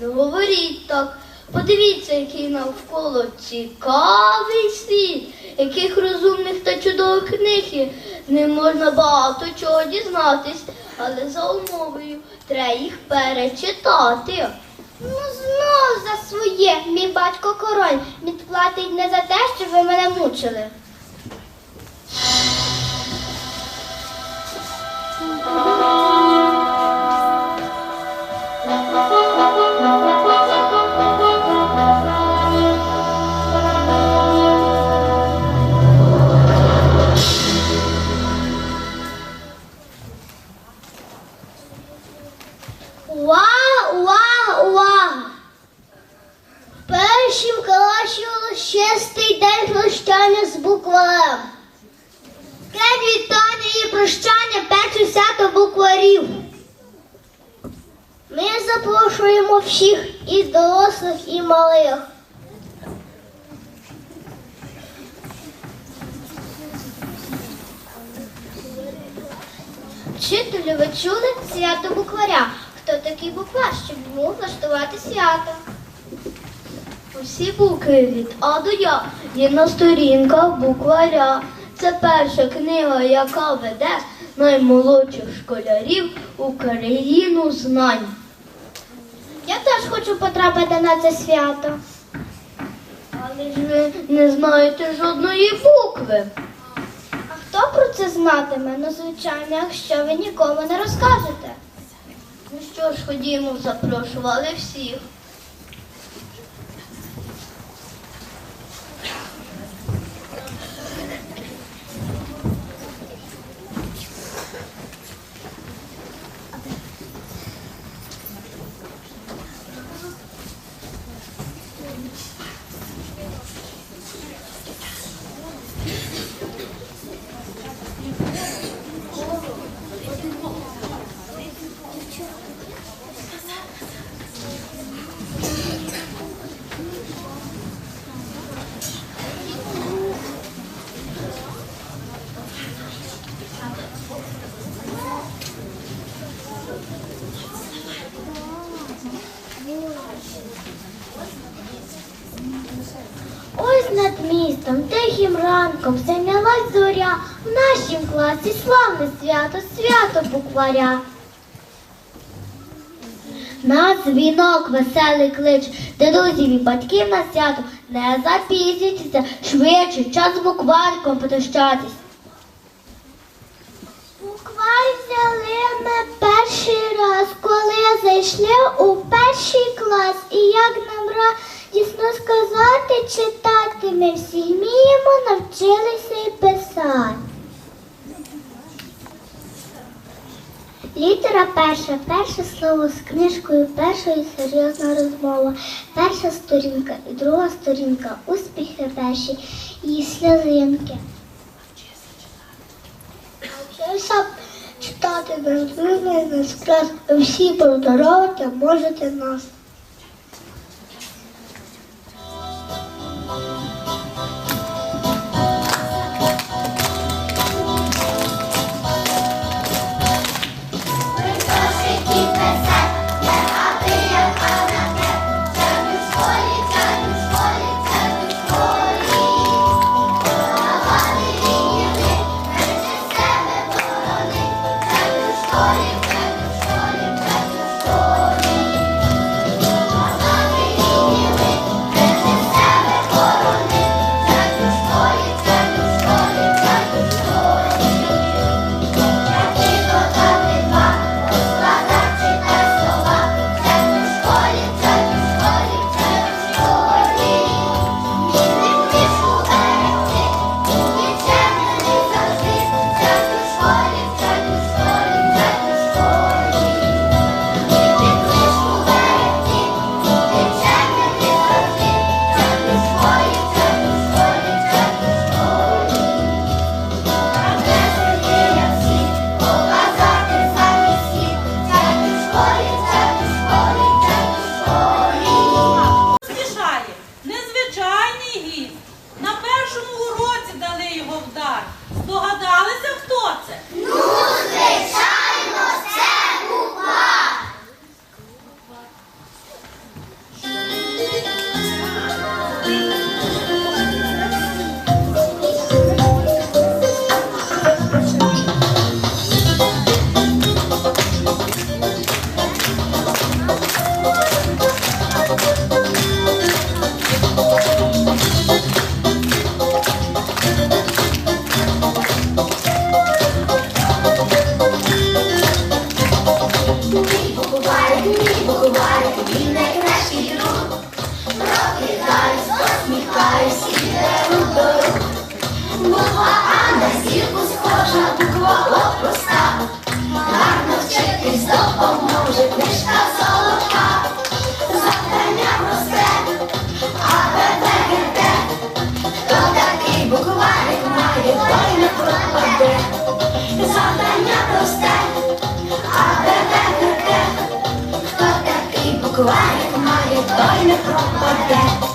Не говоріть так. Подивіться, який навколо цікавий світ, яких розумних та чудових книг є. Не можна багато чого дізнатись, але за умовою треба їх перечитати. Ну, знов за своє, мій батько король, відплатить не за те, що ви мене мучили. З. День вітання і прощання перше свято букварів. Ми запрошуємо всіх і дорослих, і малих. Вчителю, ви чули свято букваря? Хто такий буквар, щоб йому влаштувати свято? Усі букви від А до Я є на сторінках букваря. Це перша книга, яка веде наймолодших школярів у країну знань. Я теж хочу потрапити на це свято. Але ж ви не знаєте жодної букви. А хто про це знатиме? Ну, звичайно, якщо ви нікому не розкажете. Ну що ж, ходімо, запрошували всіх. Ранком зайнялась зоря. В нашім класі славне свято, свято букваря. На дзвінок веселий клич, де друзів і батьків на свято не запізнюйтеся, швидше, час з буквариком прощатись. Буквар взяли ми перший раз, коли зайшли у перший клас. І як нам радісно сказати, читати, ми всі вміємо, навчилися і писати. Літера перша, перше слово з книжкою, перша і серйозна розмова, перша сторінка і друга сторінка, успіхи перші і сльозинки. Навчився читати безмірний несказ, всі поздоровити можете нас. không con gà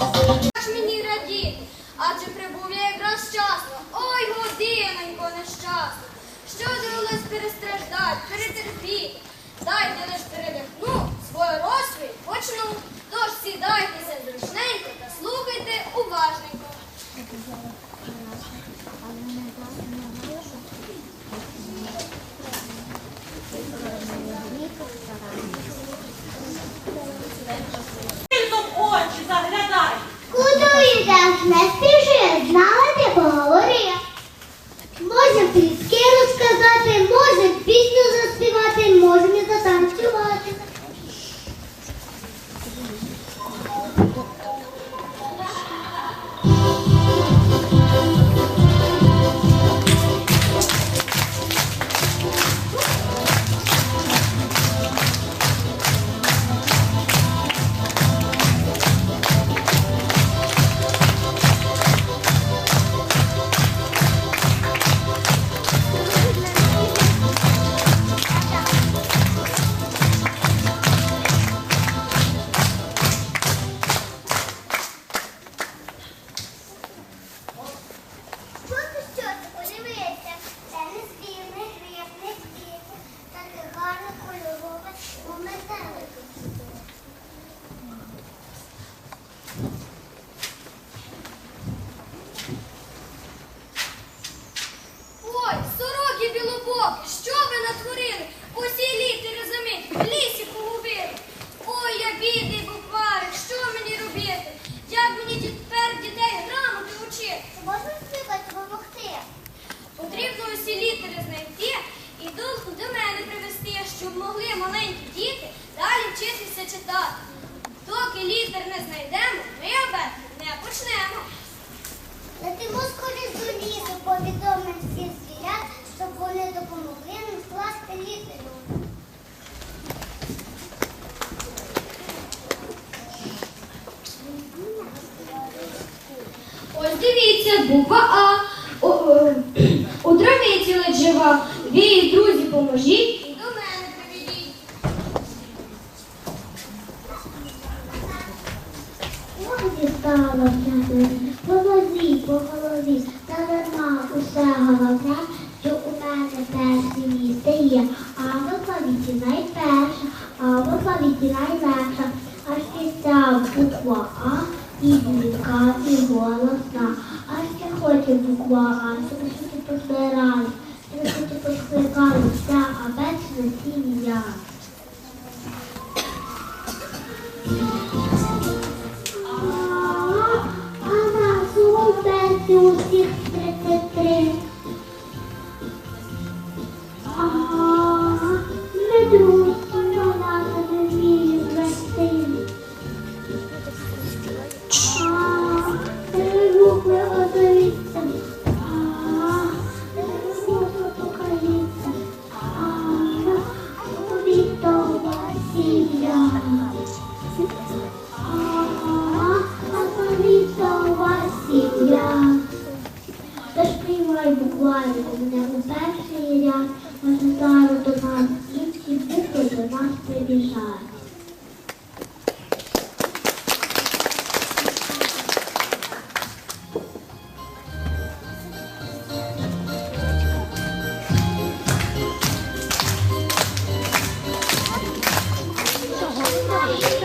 буква А. О, о, у травиці ледь жива. Ви друзі, поможіть. І до мене приведіть. Ноги стало п'ятою, по возі, по голові, та нема усе головне, що у мене перше місце є. А в алфавіті найперша, а в алфавіті найлегша, аж після буква А і будка Yeah.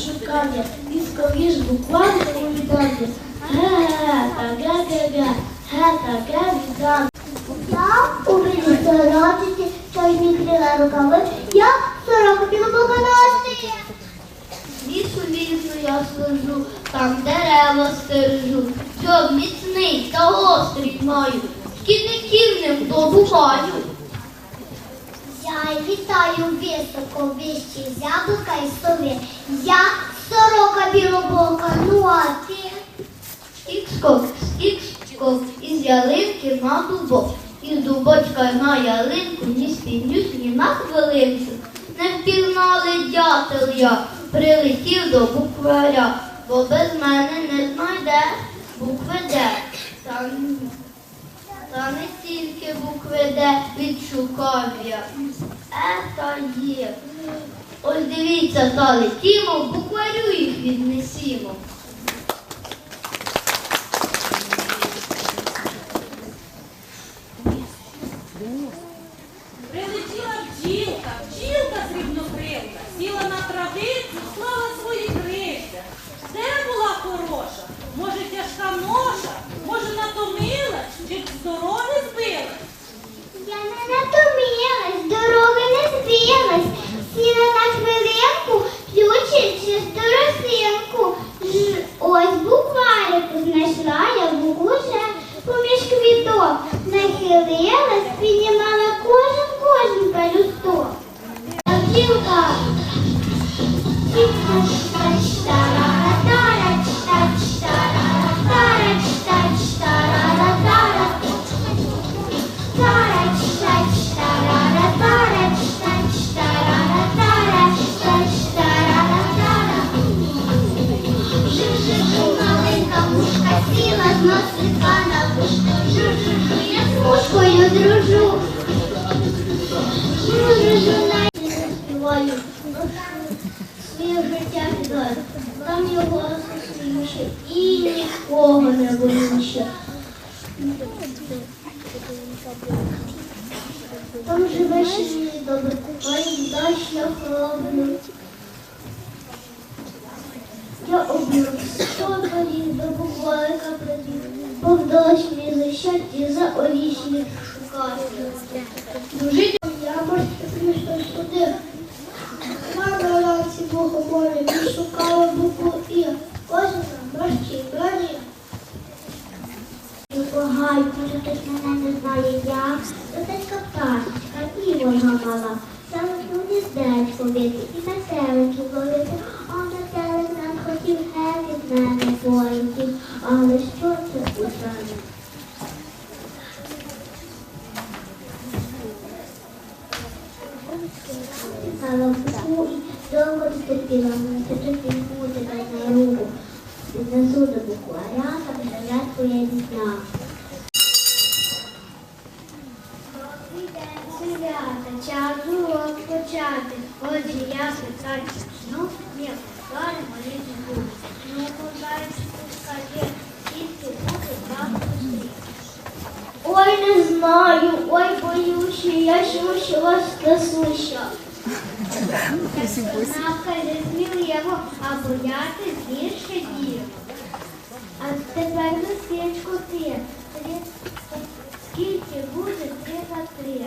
Відшукав я. І скоріш буквально увідав я. Га, га, га, га, га, га, та га, віддав. Я у білій сорочці, що й мікрила рукави, я сороку білобока носи. Лісу лісу я служу, там дерева стержу, щоб міцний та острий маю, шкідників ним добуваю. Я вітаю високо з яблука і сови. Я сорока білобока, ну а ти? Скік-скок, скік-скок, із ялинки на дубок, із дубочка на ялинку, ні спінюсь, ні на хвилинку. Не впігнали дятел я, прилетів до букваря, бо без мене не знайде букви Д. Та не тільки букви Д відшукав я. Е та є. Ось дивіться, та летімо, букварю їх віднесімо. Мій добре, ой, дощ я холодний. Я об'ю, що доріг до придів, бо в дощ защадті за орішні шукати. Дружити я можу що сюди. Мама ранці богомолі, ми шукали букву І. Ось Благаю, може хтось мене не знає як. Отецька пташечка, і вона мала. Саме гніздечко бити і метеликів ловити. А метелик нам хотів геть від мене полетів. Але що це у мене? Але вкусу і довго терпіла, мене терпіти буде дай на руку. Віднесу до букваря, та вже твоє дітя. Добрий день, звірята, час урок почати. Отже, я питаю, ну, ні, далі молити буду. Ну, козаючи, скажи, скільки буде завтра зустріч? Ой, не знаю, ой, боюся, я щуща вас красуща. Навка не сміливо, а бояти більше дів. А тепер на свічку ти. Скільки буде три на три?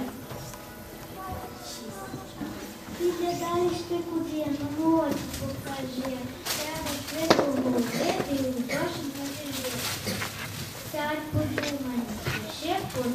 Підглядаєш ти куди, ну ось покажи. Треба швидко говорити і гроші покажи. Сядь подумай, ще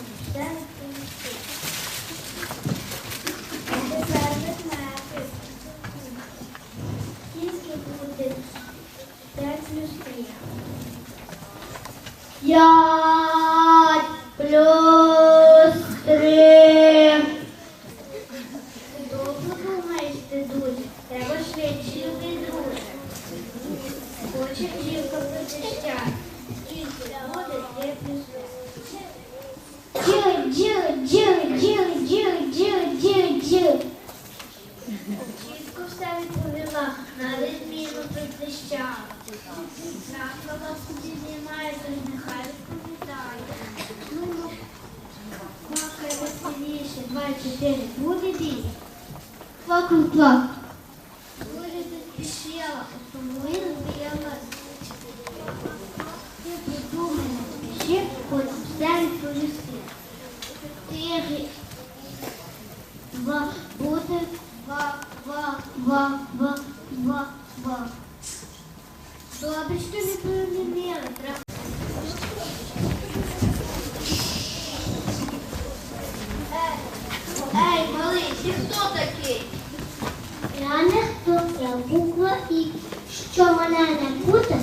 веселіше, два, чотири, буде бій. Квак, Мене не буде,